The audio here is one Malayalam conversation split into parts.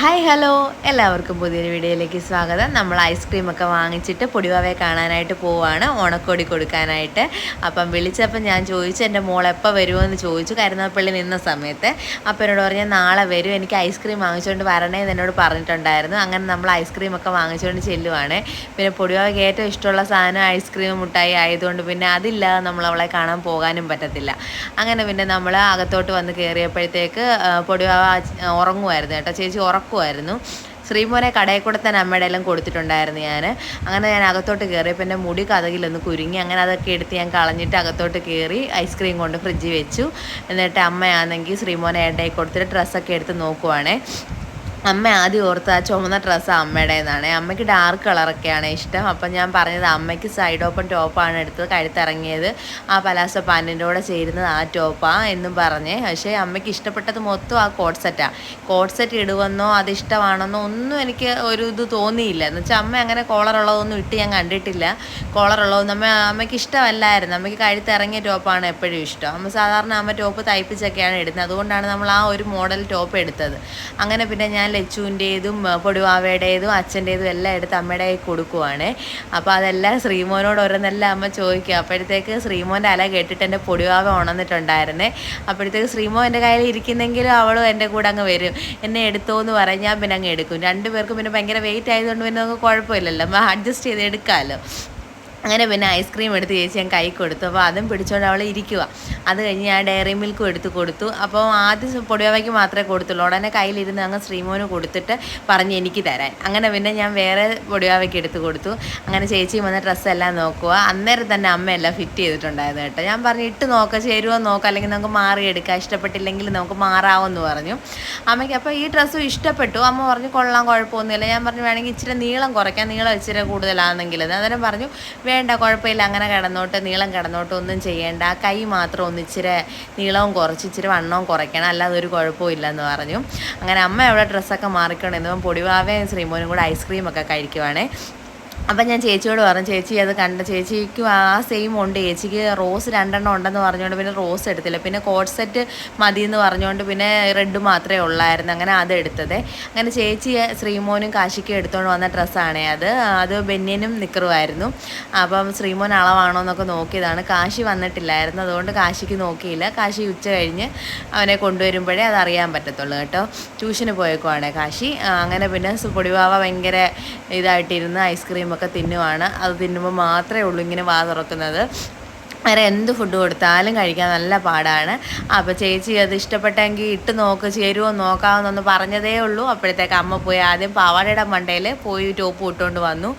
Hi hello. എല്ലാവർക്കും പുതിയൊരു വീഡിയോയിലേക്ക് സ്വാഗതം. നമ്മൾ ഐസ്ക്രീമൊക്കെ വാങ്ങിച്ചിട്ട് പൊടിവാവയെ കാണാനായിട്ട് പോവാണ്. ഓണക്കോടി കൊടുക്കാനായിട്ട്. അപ്പം വിളിച്ചപ്പോൾ ഞാൻ ചോദിച്ചു എന്റെ മോൾ എപ്പോൾ വരുമെന്ന് ചോദിച്ചു. കരുനാപ്പള്ളി നിന്ന സമയത്ത്. അപ്പം എന്നോട് പറഞ്ഞാൽ നാളെ വരും. എനിക്ക് ഐസ്ക്രീം വാങ്ങിച്ചുകൊണ്ട് വരണേ എന്ന് എന്നോട് പറഞ്ഞിട്ടുണ്ടായിരുന്നു. അങ്ങനെ നമ്മൾ ഐസ്ക്രീമൊക്കെ വാങ്ങിച്ചുകൊണ്ട് ചെല്ലുവാണ്. പിന്നെ പൊടിവാവയ്ക്ക് ഏറ്റവും ഇഷ്ടമുള്ള സാധനം ഐസ്ക്രീം മുട്ടായി ആയതുകൊണ്ട് പിന്നെ അതില്ലാതെ നമ്മൾ അവളെ കാണാൻ പോകാനും പറ്റത്തില്ല. അങ്ങനെ പിന്നെ നമ്മൾ അകത്തോട്ട് വന്ന് കയറിയപ്പോഴത്തേക്ക് പൊടിവാവ ഉറങ്ങുമായിരുന്നു കേട്ടോ. ചേച്ചി ഉറക്കുമായിരുന്നു. ശ്രീമോനെ കടയിൽ കൂടെ തന്നെ അമ്മയുടെ എല്ലാം കൊടുത്തിട്ടുണ്ടായിരുന്നു ഞാൻ അങ്ങനെ ഞാൻ അകത്തോട്ട് കയറിയപ്പോൾ എന്റെ മുടി കഥകിലൊന്ന് കുരുങ്ങി അങ്ങനെ അതൊക്കെ എടുത്ത് ഞാൻ കളഞ്ഞിട്ട് അകത്തോട്ട് കയറി ഐസ്ക്രീം കൊണ്ട് ഫ്രിഡ്ജിൽ വെച്ചു. എന്നിട്ട് അമ്മയാണെങ്കിൽ ശ്രീമോനെ ഏട്ടായി കൊടുത്തിട്ട് ഡ്രസ്സൊക്കെ എടുത്ത് നോക്കുവാണേ. അമ്മ ആദ്യം ഓർത്ത് ആ ചുമന്ന ഡ്രസ്സ് അമ്മയുടേതാണ്. അമ്മയ്ക്ക് ഡാർക്ക് കളറൊക്കെയാണ് ഇഷ്ടം. അപ്പം ഞാൻ പറഞ്ഞത് അമ്മയ്ക്ക് സൈഡ് ഓപ്പൺ ടോപ്പാണ് എടുത്തത് കഴുത്തിറങ്ങിയത്. ആ പലാസോ പാന്റിന്റെ കൂടെ ചേരുന്നത് ആ ടോപ്പാ എന്നും പറഞ്ഞ്. പക്ഷേ അമ്മയ്ക്ക് ഇഷ്ടപ്പെട്ടത് മൊത്തം ആ കോട്ട് സെറ്റാണ് കോട്ട് സെറ്റ് ഇടുവെന്നോ അത് ഇഷ്ടമാണെന്നോ ഒന്നും എനിക്ക് ഒരു ഇത് തോന്നിയില്ല. എന്ന് വെച്ചാൽ അമ്മ അങ്ങനെ കോളറുള്ളതൊന്നും ഇട്ട് ഞാൻ കണ്ടിട്ടില്ല. കോളറുള്ളതൊന്നും അമ്മ അമ്മയ്ക്ക് ഇഷ്ടമല്ലായിരുന്നു. അമ്മയ്ക്ക് കഴുത്തിറങ്ങിയ ടോപ്പാണ് എപ്പോഴും ഇഷ്ടം. അമ്മ സാധാരണ അമ്മ ടോപ്പ് തയ്പ്പിച്ചൊക്കെയാണ് ഇടുന്നത്. അതുകൊണ്ടാണ് നമ്മൾ ആ ഒരു മോഡൽ ടോപ്പ് എടുത്തത്. അങ്ങനെ പിന്നെ ഞാൻ ലച്ചുവിന്റേതും പൊടിവാവയുടേതും അച്ഛന്റേതും എല്ലാം എടുത്ത് അമ്മയുടെ കയ്യിൽ കൊടുക്കുവാണ്. അപ്പോൾ അതെല്ലാം ശ്രീമോനോട് ഓരോന്നെല്ലാം അമ്മ ചോദിക്കുക അപ്പോഴത്തേക്ക് ശ്രീമോന്റെ അല കേട്ടിട്ട് എന്റെ പൊടിവാവ ഉണർന്നിട്ടുണ്ടായിരുന്നേ. അപ്പോഴത്തേക്ക് ശ്രീമോ എന്റെ കയ്യിൽ ഇരിക്കുന്നെങ്കിലും അവളും എന്റെ കൂടെ അങ്ങ് വരും. എന്നെ എടുത്തോ എന്ന് പറഞ്ഞാൽ പിന്നെ അങ്ങ് എടുക്കും. രണ്ടുപേർക്കും പിന്നെ ഭയങ്കര വെയിറ്റ് ആയതുകൊണ്ട് പിന്നെ നമുക്ക് കുഴപ്പമില്ലല്ലോ. അഡ്ജസ്റ്റ് ചെയ്ത് എടുക്കാമല്ലോ. അങ്ങനെ പിന്നെ ഐസ്ക്രീം എടുത്ത് ചേച്ചി ഞാൻ കൈ കൊടുത്തു. അപ്പോൾ അതും പിടിച്ചോണ്ട് അവൾ ഇരിക്കുക അത് കഴിഞ്ഞ് ഞാൻ ഡയറി മിൽക്കും എടുത്ത് കൊടുത്തു. അപ്പോൾ ആദ്യം പൊടിയാവയ്ക്ക് മാത്രമേ കൊടുത്തുള്ളൂ. ഉടനെ കയ്യിലിരുന്ന് അങ്ങ് ശ്രീമോന് കൊടുത്തിട്ട് പറഞ്ഞ് എനിക്ക് തരാൻ. അങ്ങനെ പിന്നെ ഞാൻ വേറെ പൊടിയവയ്ക്ക് എടുത്ത് കൊടുത്തു. അങ്ങനെ ചേച്ചി വന്ന ഡ്രസ്സെല്ലാം നോക്കുക അന്നേരം തന്നെ അമ്മയെല്ലാം ഫിറ്റ് ചെയ്തിട്ടുണ്ടായിരുന്നു കേട്ടോ. ഞാൻ പറഞ്ഞു ഇട്ട് നോക്കുക ചേരുവോ നോക്കാം അല്ലെങ്കിൽ നമുക്ക് മാറിയെടുക്കാം ഇഷ്ടപ്പെട്ടില്ലെങ്കിൽ നമുക്ക് മാറാമെന്ന് പറഞ്ഞു. അമ്മയ്ക്ക് അപ്പോൾ ഈ ഡ്രസ്സും ഇഷ്ടപ്പെട്ടു. അമ്മ പറഞ്ഞു കൊള്ളാം കുഴപ്പമൊന്നുമില്ല. ഞാൻ പറഞ്ഞു വേണമെങ്കിൽ ഇച്ചിരി നീളം കുറയ്ക്കാം. നീളം ഇച്ചിരി കൂടുതലാണെങ്കിൽ അന്നേരം പറഞ്ഞു വേണ്ട കുഴപ്പമില്ല. അങ്ങനെ കിടന്നോട്ട് നീളം കിടന്നോട്ട് ഒന്നും ചെയ്യേണ്ട. കൈ മാത്രം ഒന്നിച്ചിരി നീളവും കുറച്ച് ഇച്ചിരി വണ്ണവും കുറയ്ക്കണം. അല്ലാതെ ഒരു കുഴപ്പവും ഇല്ലെന്ന് പറഞ്ഞു. അങ്ങനെ അമ്മ അവിടെ ഡ്രസ്സൊക്കെ മാറിക്കൊണ്ടിരുന്നപ്പം പൊടിവാവയും ശ്രീമോനും കൂടെ ഐസ്ക്രീമൊക്കെ കഴിക്കുവാണേ. അപ്പം ഞാൻ ചേച്ചിയോട് പറഞ്ഞു ചേച്ചി അത് കണ്ട ചേച്ചിക്ക് ആ സെയിം ഉണ്ട്. ചേച്ചിക്ക് റോസ് രണ്ടെണ്ണം ഉണ്ടെന്ന് പറഞ്ഞുകൊണ്ട് പിന്നെ റോസ് എടുത്തില്ല. പിന്നെ കോട്ട് സെറ്റ് മതി എന്ന് പറഞ്ഞുകൊണ്ട് പിന്നെ റെഡ് മാത്രമേ ഉള്ളായിരുന്നു. അങ്ങനെ അത് എടുത്തത്. അങ്ങനെ ചേച്ചി ശ്രീമോനും കാശിക്കും എടുത്തുകൊണ്ട് വന്ന ഡ്രസ്സാണേ അത്. അത് ബെന്നിനും നിക്കറുമായിരുന്നു. അപ്പം ശ്രീമോൻ അളവാണോ എന്നൊക്കെ നോക്കിയതാണ്. കാശി വന്നിട്ടില്ലായിരുന്നു. അതുകൊണ്ട് കാശിക്ക് നോക്കിയില്ല. കാശി ഉച്ച കഴിഞ്ഞ് അവനെ കൊണ്ടുവരുമ്പോഴേ അത് അറിയാൻ പറ്റത്തുള്ളൂ കേട്ടോ. ട്യൂഷന് പോയേക്കുവാണ് കാശി. അങ്ങനെ പിന്നെ പൊടിവാവ ഭയങ്കര ഇതായിട്ടിരുന്ന് ഐസ്ക്രീമൊക്കെ തിന്നുവാണ്. അത് തിന്നുമ്പോൾ മാത്രമേ ഉള്ളൂ ഇങ്ങനെ വാ തുറക്കുന്നത് വേറെ എന്ത് ഫുഡ് കൊടുത്താലും കഴിക്കാൻ നല്ല പാടാണ്. അപ്പോൾ ചേച്ചി അത് ഇഷ്ടപ്പെട്ടെങ്കിൽ ഇട്ട് നോക്ക് ചേരുമോ നോക്കാമെന്നൊന്ന് പറഞ്ഞതേ ഉള്ളൂ. അപ്പോഴത്തേക്ക് അമ്മ പോയി ആദ്യം പാവാടയുടെ മണ്ടയിൽ പോയി ടോപ്പ് ഇട്ടുകൊണ്ട് വന്നു.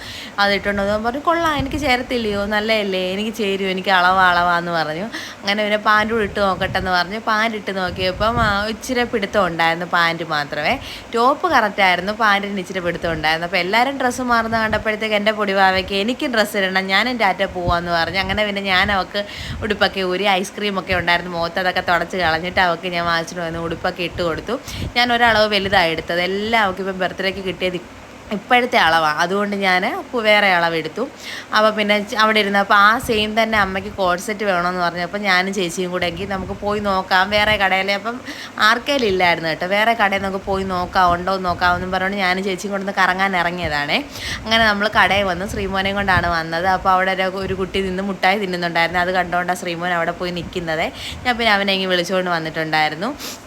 അത് ഇട്ടുകൊണ്ട് വന്നു പറഞ്ഞു കൊള്ളാം എനിക്ക് ചേരത്തില്ലയോ? നല്ലതല്ലേ? എനിക്ക് ചേരുമോ എനിക്ക് അളവാ അളവാന്ന് പറഞ്ഞു. അങ്ങനെ പിന്നെ പാന്റ് കൂടെ ഇട്ട് നോക്കട്ടെ എന്ന് പറഞ്ഞു. പാന്റ് ഇട്ട് നോക്കിയപ്പം ഇച്ചിരി പിടുത്തം ഉണ്ടായിരുന്നു പാന്റ് മാത്രമേ. ടോപ്പ് കറക്റ്റായിരുന്നു പാന്റിന് ഇച്ചിരി പിടുത്തം ഉണ്ടായിരുന്നു. അപ്പോൾ എല്ലാവരും ഡ്രസ്സ് മാറുന്ന കണ്ടപ്പോഴത്തേക്ക് എന്റെ പൊടിവാവയ്ക്ക് എനിക്കും ഡ്രസ്സ് ഇടണം ഞാനും ടാറ്റ പോവാന്ന് പറഞ്ഞു. അങ്ങനെ പിന്നെ ഞാൻ അവൾക്ക് ഉടുപ്പൊക്കെ ഊരി ഐസ്ക്രീം ഒക്കെ ഉണ്ടായിരുന്നു. മുഖത്ത് അതൊക്കെ തുടച്ച് കളഞ്ഞിട്ട് അവൾക്ക് ഞാൻ വാങ്ങിച്ചിട്ട് വന്ന് ഉടുപ്പൊക്കെ ഇട്ട് കൊടുത്തു. ഞാൻ ഒരളവ് വലുതായി എടുത്തത്. എല്ലാം അവൾക്ക് ഇപ്പം ബർത്ത്ഡേക്ക് കിട്ടിയത് ഇപ്പോഴത്തെ അളവാണ് അതുകൊണ്ട് ഞാൻ വേറെ അളവെടുത്തു. അപ്പോൾ പിന്നെ അവിടെ അവിടെ ഇരുന്നപ്പോൾ ആ സെയിം തന്നെ അമ്മയ്ക്ക് കോഡ് സെറ്റ് വേണമെന്ന് പറഞ്ഞപ്പോൾ ഞാനും ചേച്ചിയും കൂടെ എങ്കിൽ നമുക്ക് പോയി നോക്കാം. വേറെ കടയിൽ അപ്പം ആർക്കേലും ഇല്ലായിരുന്നു കേട്ടോ. വേറെ കടയിൽ നമുക്ക് പോയി നോക്കാം ഉണ്ടോ നോക്കാമെന്നും പറഞ്ഞുകൊണ്ട് ഞാനും ചേച്ചിയും കൊണ്ടൊന്ന് കറങ്ങാൻ ഇറങ്ങിയതാണേ. അങ്ങനെ നമ്മൾ കടയിൽ വന്ന് ശ്രീമോനെയും കൊണ്ടാണ് വന്നത്. അപ്പോൾ അവിടെ ഒരു- കുട്ടി നിന്ന് മുട്ടായി തിന്നുന്നുണ്ടായിരുന്നു. അത് കണ്ടുകൊണ്ടാണ് ശ്രീമോൻ അവിടെ പോയി നിൽക്കുന്നത് ഞാൻ പിന്നെ അവനെ വിളിച്ചുകൊണ്ട് വന്നിട്ടുണ്ടായിരുന്നു.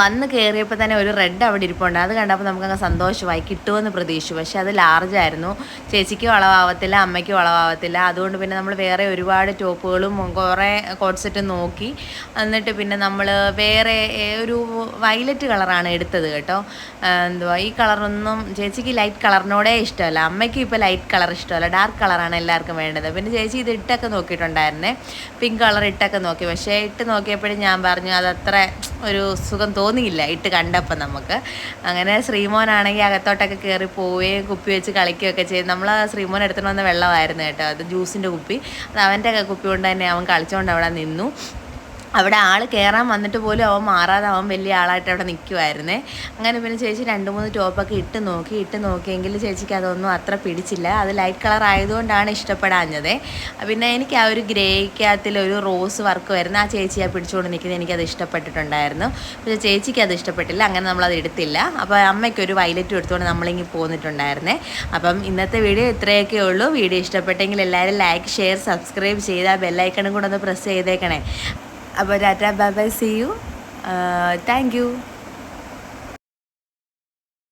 വന്ന് കയറിയപ്പോൾ തന്നെ ഒരു റെഡ് അവിടെ ഇരിപ്പുണ്ട്. അത് കണ്ടപ്പോൾ നമുക്കങ്ങ് സന്തോഷമായി. കിട്ടുമെന്ന് പ്രതീക്ഷിച്ചു. പക്ഷേ അത് ലാർജ് ആയിരുന്നു. ചേച്ചിക്കും അമ്മയ്ക്ക് അമ്മയ്ക്കും അളവാവത്തില്ല. അതുകൊണ്ട് പിന്നെ നമ്മൾ വേറെ ഒരുപാട് ടോപ്പുകളും കുറേ കോട്ട് നോക്കി. എന്നിട്ട് പിന്നെ നമ്മൾ വേറെ ഒരു വയലറ്റ് കളറാണ് എടുത്തത് കേട്ടോ. എന്തുവാ ഈ കളറൊന്നും ചേച്ചിക്ക് ലൈറ്റ് കളറിനോടേ ഇഷ്ടമല്ല. അമ്മയ്ക്കും ഇപ്പോൾ ലൈറ്റ് കളർ ഇഷ്ടമല്ല. ഡാർക്ക് കളറാണ് എല്ലാവർക്കും വേണ്ടത്. പിന്നെ ചേച്ചി ഇത് ഇട്ടൊക്കെ നോക്കിയിട്ടുണ്ടായിരുന്നേ. പിങ്ക് കളർ ഇട്ടൊക്കെ നോക്കി. പക്ഷേ ഇട്ട് നോക്കിയപ്പോഴും ഞാൻ പറഞ്ഞു അതത്ര ഒരു സുഖം തോന്നിയില്ല ഇട്ട് കണ്ടപ്പോൾ നമുക്ക്. അങ്ങനെ ശ്രീമോനാണെങ്കിൽ അകത്തോട്ടൊക്കെ കയറി പോവുകയും കുപ്പി വെച്ച് കളിക്കുകയൊക്കെ ചെയ്ത് നമ്മൾ ശ്രീമോൻ എടുത്തിട്ട് വന്ന വെള്ളമായിരുന്നു കേട്ടോ അത് ജ്യൂസിന്റെ കുപ്പി. അത് അവന്റെ കുപ്പി കൊണ്ട് തന്നെ അവൻ കളിച്ചുകൊണ്ട് അവിടെ നിന്നു. അവിടെ ആൾ കയറാൻ വന്നിട്ട് പോലും അവൻ മാറാതെ അവൻ വലിയ ആളായിട്ട് അവിടെ നിൽക്കുമായിരുന്നേ അങ്ങനെ പിന്നെ ചേച്ചി രണ്ട് മൂന്ന് ടോപ്പൊക്കെ ഇട്ട് നോക്കി ഇട്ട് നോക്കിയെങ്കിൽ ചേച്ചിക്ക് അതൊന്നും അത്ര പിടിച്ചില്ല. അത് ലൈറ്റ് കളർ ആയതുകൊണ്ടാണ് ഇഷ്ടപ്പെടാഞ്ഞത്. പിന്നെ എനിക്ക് ആ ഒരു ഗ്രേക്കകത്തിൽ ഒരു റോസ് വർക്ക് വരുന്ന ആ ചേച്ചി ആ പിടിച്ചുകൊണ്ട് നിൽക്കുന്നത് എനിക്കത് ഇഷ്ടപ്പെട്ടിട്ടുണ്ടായിരുന്നു. പക്ഷേ ചേച്ചിക്ക് അത് ഇഷ്ടപ്പെട്ടില്ല അങ്ങനെ നമ്മളത് എടുത്തില്ല. അപ്പോൾ അമ്മയ്ക്ക് ഒരു വയലറ്റും എടുത്തുകൊണ്ട് നമ്മളിങ്ങി പോന്നിട്ടുണ്ടായിരുന്നേ. അപ്പം ഇന്നത്തെ വീഡിയോ ഇത്രയൊക്കെ ഉള്ളൂ. വീഡിയോ ഇഷ്ടപ്പെട്ടെങ്കിൽ എല്ലാവരും ലൈക്ക് ഷെയർ സബ്സ്ക്രൈബ് ചെയ്ത് ആ ബെല്ലൈക്കണും കൂടെ ഒന്ന് പ്രസ് ചെയ്തേക്കണേ. അപ്പോൾ tata bye bye see you. Thank you.